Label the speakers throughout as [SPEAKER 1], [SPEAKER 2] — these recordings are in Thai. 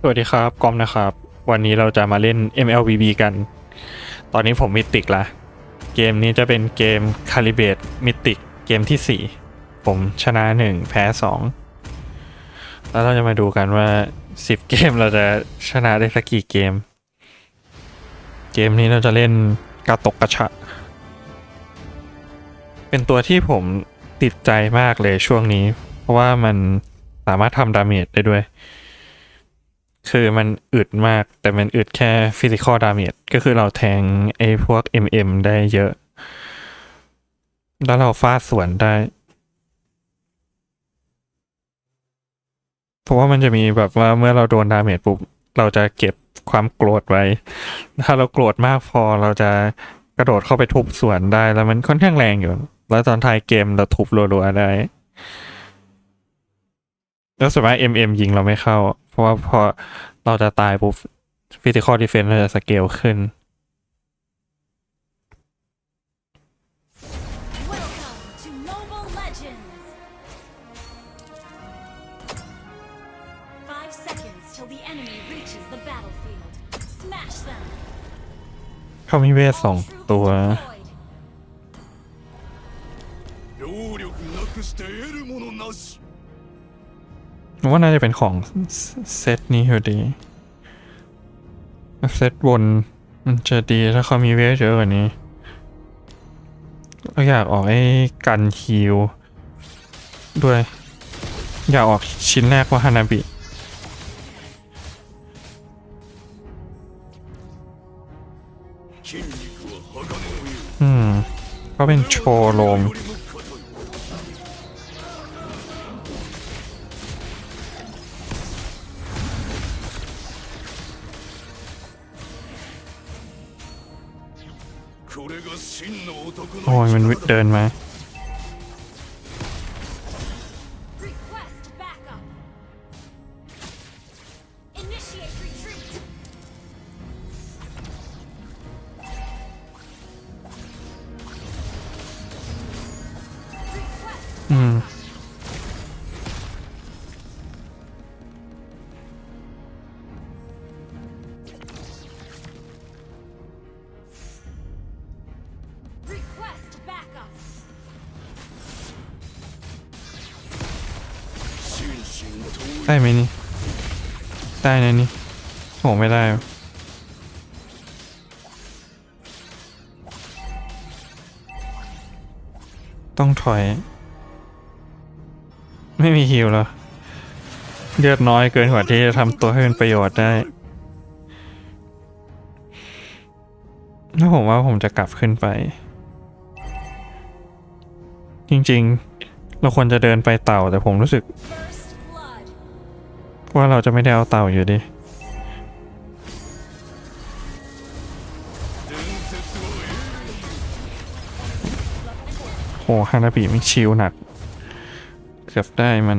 [SPEAKER 1] สวัสดีครับกอมนะครับ วันนี้เราจะมาเล่น MLBB กัน ตอนนี้ผมมิติกละเกมนี้จะเป็นเกมคาลิเบตมิติกเกมที่ 4 ผมชนะ 1 แพ้ 2 แล้วเราจะมาดูกันว่า 10 เกมเราจะชนะได้สักกี่เกม เกมนี้เราจะเล่นกระตกกระชะ เป็นตัวที่ผมติดใจมากเลยช่วงนี้ เพราะว่ามันสามารถทำดาเมจได้ด้วย คือมันอึดมากแต่มันอึดแค่ฟิสิกอลดาเมจก็คือเราแทงไอ้พวก MM ได้เยอะ แล้วเราฟาดสวนได้ เพราะว่ามันจะมีแบบว่าเมื่อเราโดนดาเมจปุ๊บ เราจะเก็บความโกรธไว้ ถ้าเราโกรธมากพอเราจะกระโดดเข้าไปทุบสวนได้ แล้วมันค่อนข้างแรงอยู่ แล้วตอนท้ายเกมเราทุบรัวๆได้ แล้วส่วนมาก MM ยิงเราไม่เข้า เพราะว่าพอเราจะตายปุ๊บ Physical Defense เราจะสเกลขึ้น
[SPEAKER 2] Welcome to Mobile Legends! Five seconds till the enemy reaches the battlefield. Smash them!
[SPEAKER 1] เขามีเวทสอง
[SPEAKER 2] All troops
[SPEAKER 1] ตัว
[SPEAKER 2] deployed.
[SPEAKER 3] 労力なくして得るものなし
[SPEAKER 1] ว่าน่าจะเป็นของเซตนี้อยู่ดี เซตบนมันจะดีถ้าเขามีเวทเยอะกว่านี้เราอยากออกไอ้กันฮิว ด้วย อยากออกชิ้นแรกว่าฮานาบิอืม ก็เป็นโชโลม เดินมา
[SPEAKER 2] Request backup! Initiate retreat!
[SPEAKER 1] อืม ได้ไหมนี่ ได้นะนี่โหไม่ได้ต้องถอย ไม่มีฮิวแล้วเลือดน้อยเกินกว่าที่จะทำตัวให้เป็นประโยชน์ได้ถ้าผมว่าผมจะกลับขึ้นไป จริงๆ เราควรจะเดินไปเต่าแต่ผมรู้สึก ว่าเราจะไม่ได้เอาเต่าอยู่ดิโอ้ฮานาบีมันชิวหนัก เกือบได้มัน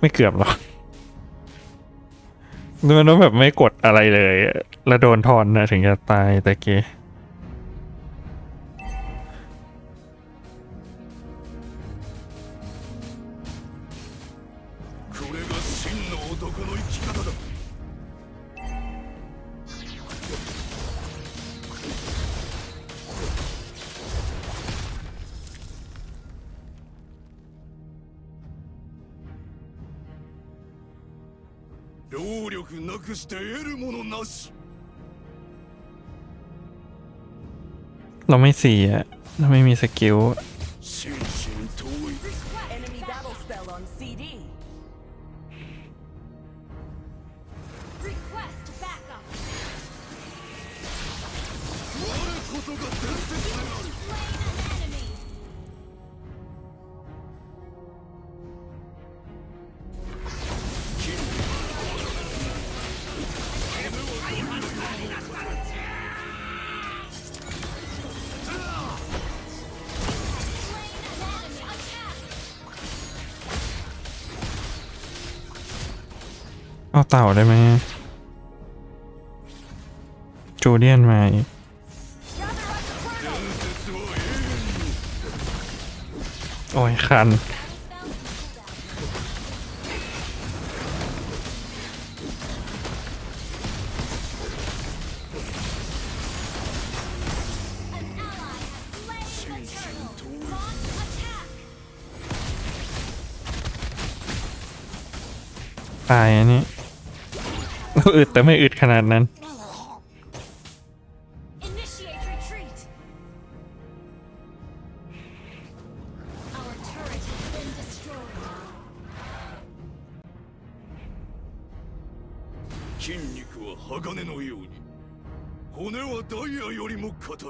[SPEAKER 1] ไม่เกือบหรอกมันต้องแบบไม่กดอะไรเลย แล้วโดนทอนนะถึงจะตายแต่เก
[SPEAKER 3] 真の男の生き方だ 労力なくして得るものなし
[SPEAKER 1] เราไม่เสียเราไม่มีสกิล
[SPEAKER 3] 心身
[SPEAKER 1] เต่าได้ไหมจูเดียนมาอีโอ้ยคันตายอันนี้ อึดแต่ไม่อึดขนาดนั้น
[SPEAKER 2] Initiate retreat. Our turret has been destroyed.
[SPEAKER 3] 筋肉は鋼のように骨はダイヤよりも硬い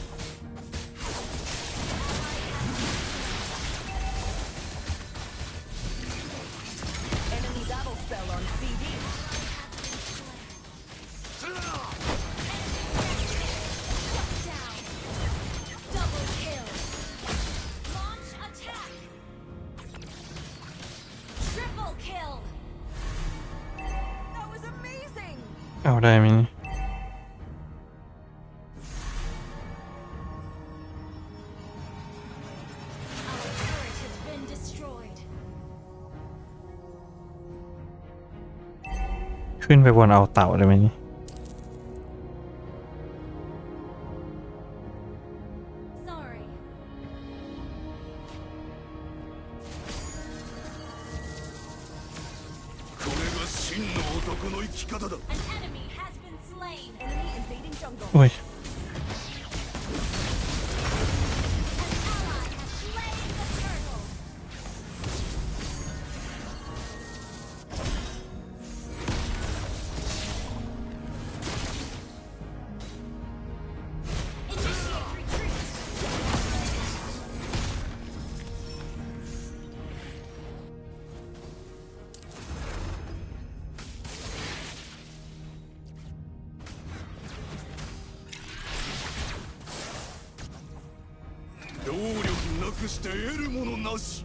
[SPEAKER 1] เอาได้ไหมนี่ขึ้นไปบนเอาเต่าได้ไหมนี่
[SPEAKER 3] 真の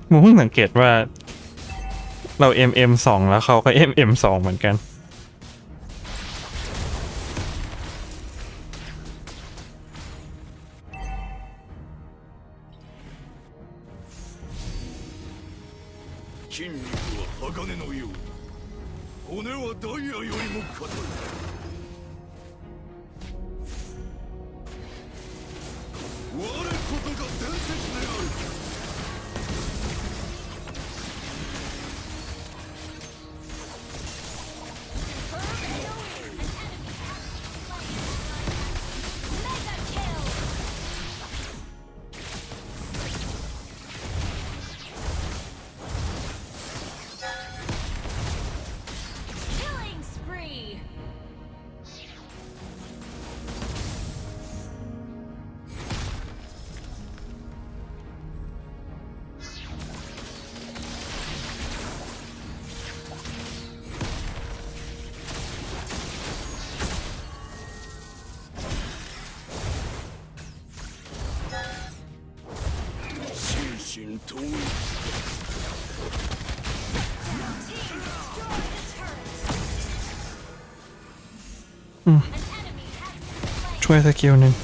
[SPEAKER 1] มึงเพิ่งสังเกตว่า เรา MM สองแล้วเขาก็ MM สองเหมือนกัน
[SPEAKER 3] 筋肉は鋼のように骨はダイヤよりも硬い
[SPEAKER 1] ช่วยสกิลหนึ่ง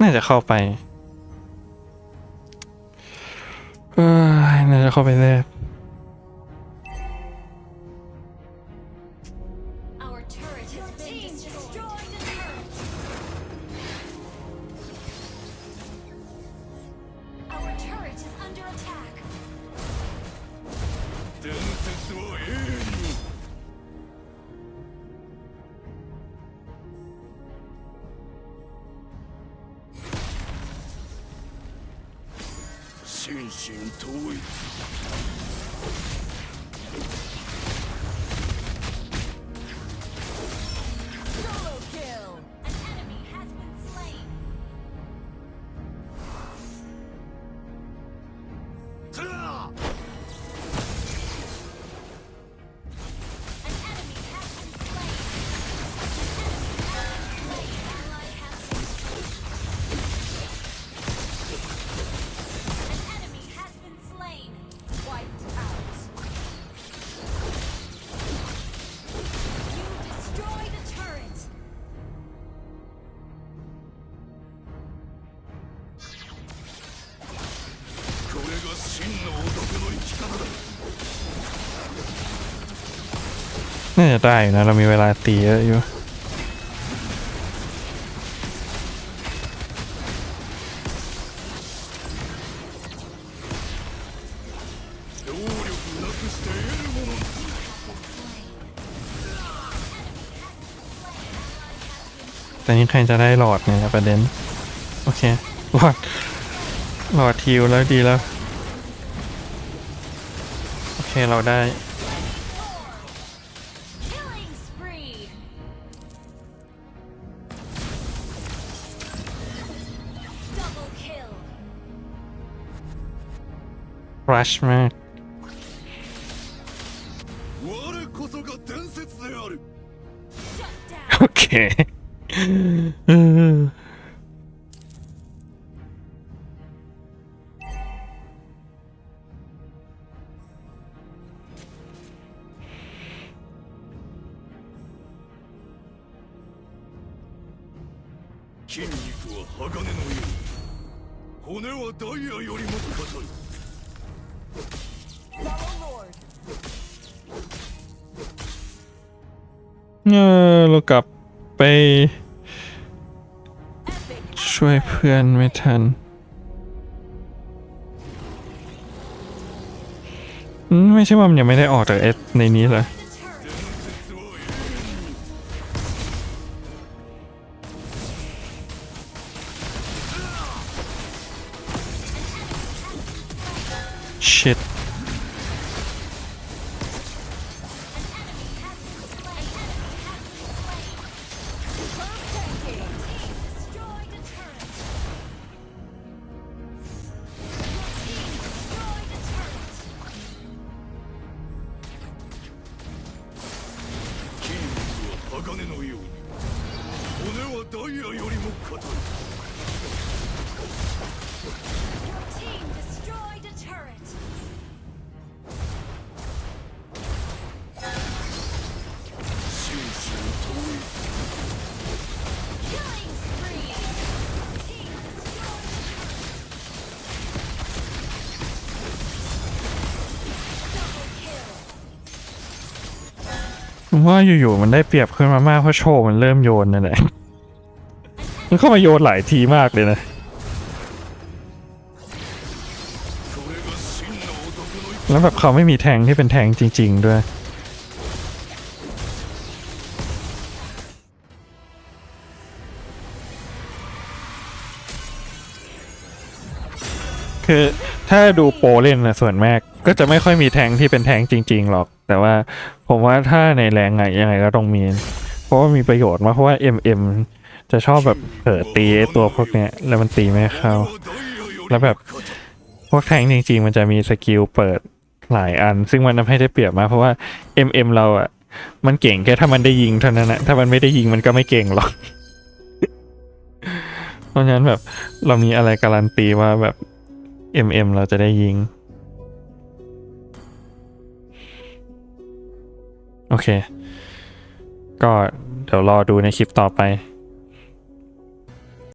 [SPEAKER 1] น่าจะเข้าไปเอ้ยน่าจะเข้าไปแรก
[SPEAKER 3] 心身統一
[SPEAKER 1] น่าจะได้นะ เรามีเวลาตีเยอะอยู่แต่นี้ใครจะได้หลอดเนี่ยประเด็น โอเค หลอด หลอดทิวแล้วดีแล้ว โอเคเราได้ Crush mode.
[SPEAKER 3] 我こそが伝説である
[SPEAKER 1] Okay. uh. เออเรากลับไป ช่วยเพื่อนไม่ทัน ไม่ใช่ว่ามันยังไม่ได้ออกจากเอสในนี้เหรอ
[SPEAKER 2] The
[SPEAKER 1] ว่าอยู่ๆมันได้เปรียบขึ้นมามากเพราะโชว์มันเริ่มโยนนั่นแหละมันเข้ามาโยนหลายทีมากเลยนะแล้วแบบเขาไม่มีแทงที่เป็นแทงจริง ๆ ด้วย คือ ถ้าดูโปรเล่นนะส่วนมากก็จะไม่ค่อยมีแทงที่เป็นแทงจริง ๆ หรอก แต่ว่าผมว่าถ้าในแรงไงยังไงก็ต้องมี เพราะว่ามีประโยชน์มากเพราะว่า MM จะชอบแบบเผลอตีตัวพวกเนี้ยแล้วมันตีไม่เข้า แล้วแบบพวกแทงจริง ๆ มันจะมีสกิลเปิดหลายอัน ซึ่งมันทำให้ได้เปรียบมากเพราะว่า MM เราอะมันเก่งแค่ถ้ามันได้ยิงเท่านั้นนะถ้ามันไม่ได้ยิงมันก็ไม่เก่งหรอก เพราะฉะนั้นแบบเรามีอะไรการันตีว่าแบบ MM เราจะได้ยิง โอเค ก็เดี๋ยวรอดูในคลิปต่อไป